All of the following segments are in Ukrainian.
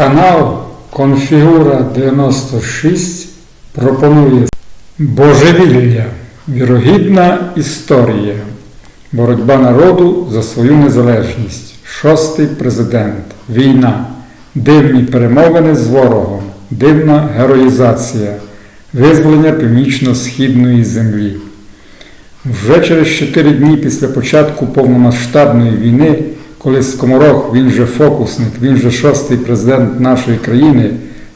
Канал Конфігура 96 пропонує Божевілля. Вірогідна історія. Боротьба народу за свою незалежність. Шостий президент. Війна. Дивні перемовини з ворогом. Дивна героїзація. Визволення північно-східної землі. Вже через 4 дні після початку повномасштабної війни, коли Скоморох, він же фокусник, він же шостий президент нашої країни,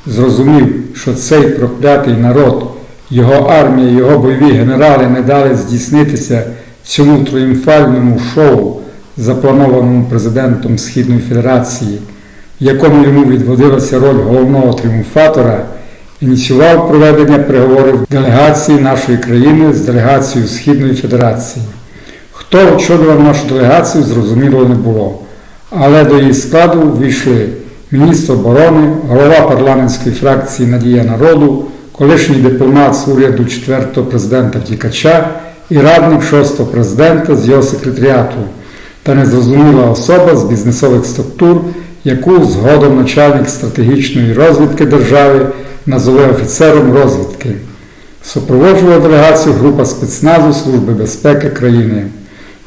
зрозумів, що цей проклятий народ, його армія, його бойові генерали не дали здійснитися цьому тріумфальному шоу, запланованому президентом Східної Федерації, в якому йому відводилася роль головного тріумфатора ініціював проведення переговорів делегації нашої країни з делегацією Східної Федерації. Хто очолював нашу делегацію, зрозуміло не було. Але до її складу ввійшли міністр оборони, голова парламентської фракції Надія народу, колишній дипломат з уряду 4-го президента втікача і радник 6-го президента з його секретаріату та незрозуміла особа з бізнесових структур, яку згодом начальник стратегічної розвідки держави назове офіцером розвідки. Супроводжувала делегацію група спецназу Служби безпеки країни.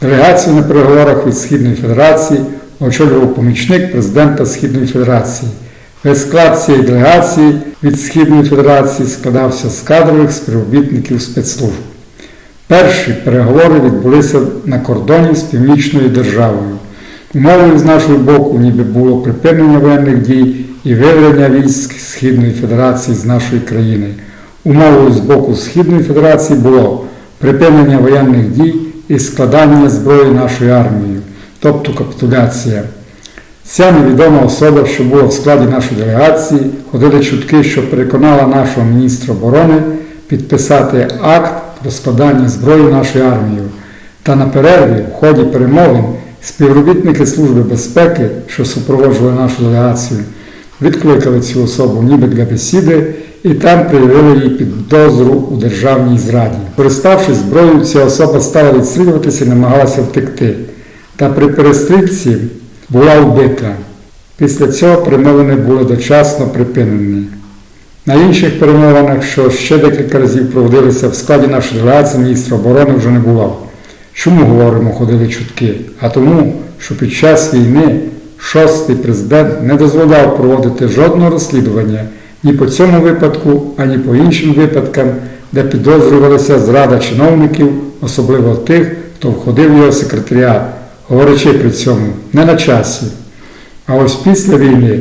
Делегацію на переговорах від Східної Федерації очолював помічник президента Східної Федерації. Весь склад цієї делегації від Східної Федерації складався з кадрових співробітників спецслужб. Перші переговори відбулися на кордоні з північною державою. Умовою з нашого боку ніби було припинення воєнних дій і виведення військ Східної Федерації з нашої країни. Умовою з боку Східної Федерації було припинення воєнних дій і складання зброї нашою армією, тобто капітуляція. Ця невідома особа, що була в складі нашої делегації, ходили чутки, що переконала нашого міністра оборони підписати акт про складання зброї нашою армією. Та на перерві в ході перемовин співробітники Служби безпеки, що супроводжували нашу делегацію, відкликали цю особу ніби для бесіди і там проявили їй підозру у державній зраді. Користавшись зброєю, ця особа стала відстрілюватися і намагалася втекти. Та при перестрілці була вбита. Після цього перемовини були дочасно припинені. На інших перемовинах, що ще декілька разів проводилися в складі нашої делегації, міністра оборони вже не було. Чому говоримо, ходили чутки? А тому, що під час війни шостий президент не дозволяв проводити жодного розслідування ні по цьому випадку, ані по іншим випадкам, де підозрювалася зрада чиновників, особливо тих, хто входив в його секретаріат, говорячи при цьому не на часі. А ось після війни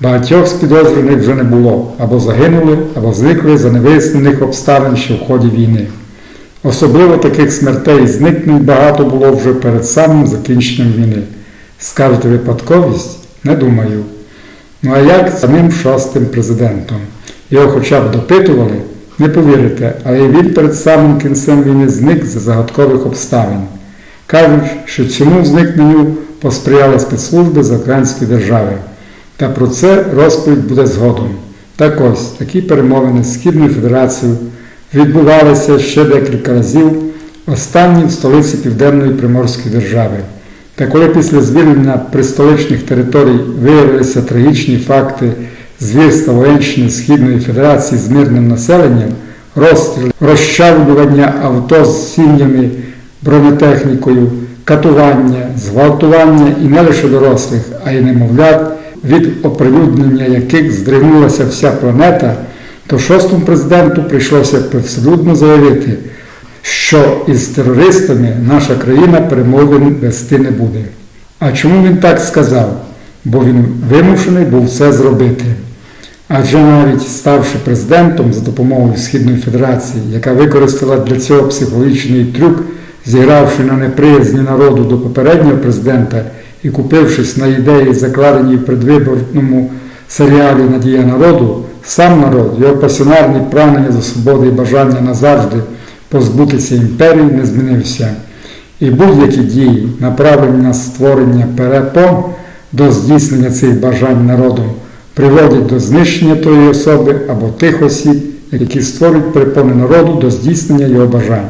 багатьох з підозрюваних вже не було, або загинули, або зникли за невияснених обставин ще в ході війни. Особливо таких смертей і зникнень багато було вже перед самим закінченням війни. Скажете випадковість? Не думаю. Ну а як самим шостим президентом? Його хоча б допитували, не повірите, але і він перед самим кінцем війни зник за загадкових обставин. Кажуть, що цьому зникненню посприяли спецслужби з Української держави. Та про це розповідь буде згодом. Так ось такі перемовини з Східною Федерацією відбувалися ще декілька разів, останні в столиці Південної Приморської держави. Та коли після звільнення пристоличних територій виявилися трагічні факти звірства воєнщини Східної Федерації з мирним населенням, розстріл, розчавлювання авто з сім'ями, бронетехнікою, катування, зґвалтування і не лише дорослих, а й немовлят, від оприлюднення яких здригнулася вся планета, то шостому президенту прийшлося привселюдно заявити що із терористами наша країна перемовин вести не буде. А чому він так сказав? Бо він вимушений був це зробити. Адже навіть ставши президентом за допомогою Східної Федерації, яка використала для цього психологічний трюк, зігравши на неприязні народу до попереднього президента і купившись на ідеї, закладені в предвиборному серіалі Надія народу, сам народ, його пасіонарні прагнення за свободи і бажання назавжди позбутися імперії не змінився, і будь-які дії, направлені на створення перепон до здійснення цих бажань народом, приводять до знищення тої особи або тих осіб, які створюють перепони народу до здійснення його бажань.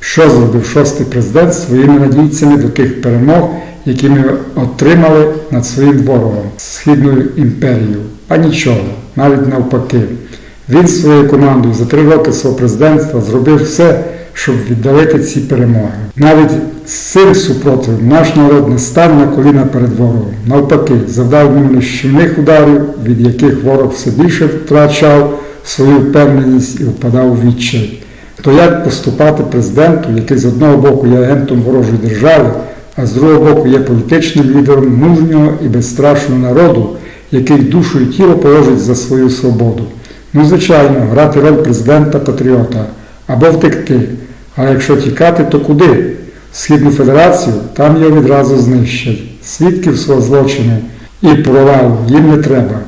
що зробив шостий президент своїми надійцями до тих перемог, які ми отримали над своїм ворогом Східною імперією. А нічого, навіть навпаки. Він своєю командою за три роки свого президентства зробив все, щоб віддалити ці перемоги. Навіть з цим супротивом наш народ не став на коліна перед ворогом. Навпаки, завдав йому нищівних ударів, від яких ворог все більше втрачав свою впевненість і впадав у відчай. То як поступати президенту, який з одного боку є агентом ворожої держави, а з другого боку є політичним лідером мужнього і безстрашного народу, який душу і тіло положить за свою свободу? Ну, звичайно, грати роль президента-патріота або втекти. А якщо тікати, то куди? В Східну Федерацію там його відразу знищать. Свідків свого злочину і провалу їм не треба.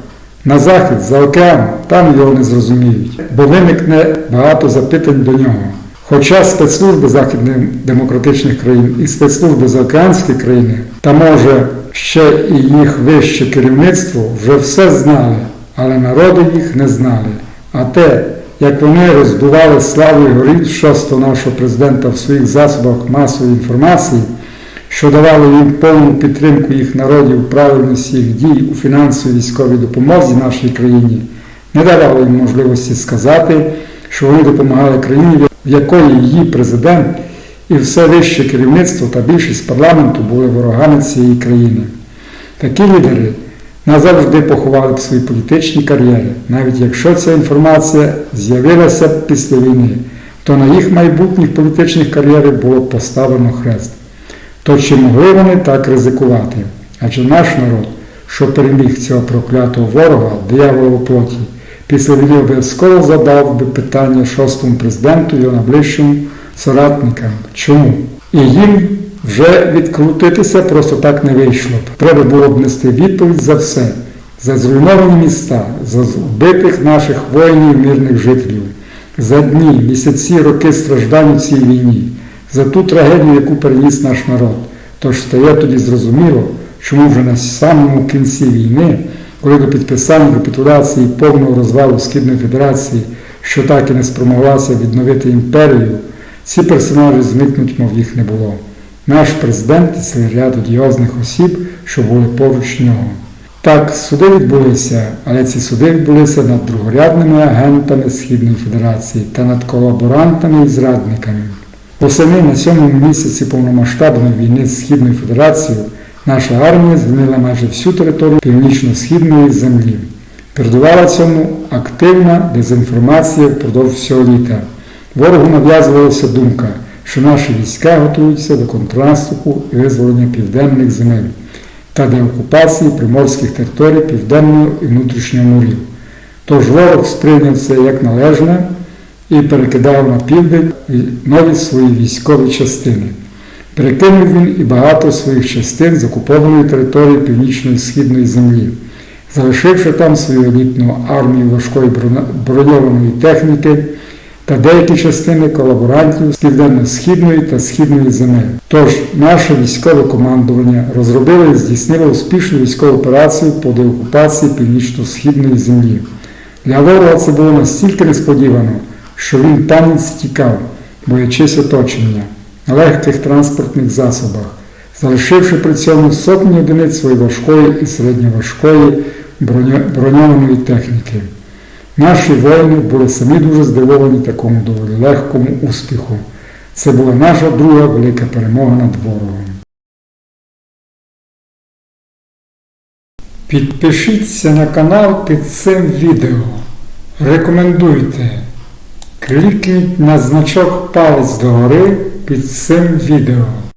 На захід, за океан, там його не зрозуміють, бо виникне багато запитань до нього. Хоча спецслужби західних демократичних країн і спецслужби заокеанські країни, та може ще і їх вище керівництво вже все знали, але народи їх не знали. А те, як вони роздували славу і шостого нашого президента в своїх засобах масової інформації, що давало їм повну підтримку їх народів правильності їх дій у фінансовій військовій допомозі нашій країні, не давало їм можливості сказати, що вони допомагали країні, в якої її президент і все вище керівництво та більшість парламенту були ворогами цієї країни. Такі лідери назавжди поховали б свої політичні кар'єри, навіть якщо ця інформація з'явилася після війни, то на їх майбутніх політичних кар'єрах було поставлено хрест. То чи могли вони так ризикувати? Адже наш народ, що переміг цього проклятого ворога, диявола плоті, після війни обов'язково задав би питання шостому президенту його найближчим соратникам. Чому? І їм вже відкрутитися просто так не вийшло. Треба було б нести відповідь за все, за зруйновані міста, за вбитих наших воїнів, мирних жителів, за дні, місяці, роки страждань у цій війні, за ту трагедію, яку переніс наш народ. Тож стає тоді зрозуміло, чому вже на самому кінці війни, коли до підписання капітуляції повного розвалу Східної Федерації, що так і не спромоглася відновити імперію, ці персонажі зникнуть, мов їх не було. Наш президент цілий ряд одіозних осіб, що були поруч нього. Так, суди відбулися, але ці суди відбулися над другорядними агентами Східної Федерації та над колаборантами і зрадниками. Восени на сьомому місяці повномасштабної війни з Східною Федерацією наша армія звільнила майже всю територію північно-східної землі. Передувала цьому активна дезінформація впродовж всього літа. Ворогу нав'язувалася думка, що наші війська готуються до контрнаступу і визволення південних земель та деокупації приморських територій південного і внутрішнього морів. Тож ворог сприйняв це як належне і перекидав на південь нові свої військові частини. Перекинув він і багато своїх частин з окупованої території північної східної землі, залишивши там свою елітну армію важкої броньованої техніки та деякі частини колаборантів з південно-східної та східної земель. Тож наше військове командування розробило і здійснило успішну військову операцію по деокупації північно-східної землі. Для ворога це було настільки несподівано, що він танець тікав, боячись оточення на легких транспортних засобах, залишивши при цьому сотні одиниць своєї важкої і середньоважкої броньованої техніки. Наші воїни були самі дуже здивовані такому доволі легкому успіху. Це була наша друга велика перемога над ворогом. Підпишіться на канал під цим відео. Рекомендуйте. Клікніть на значок палець догори під цим відео.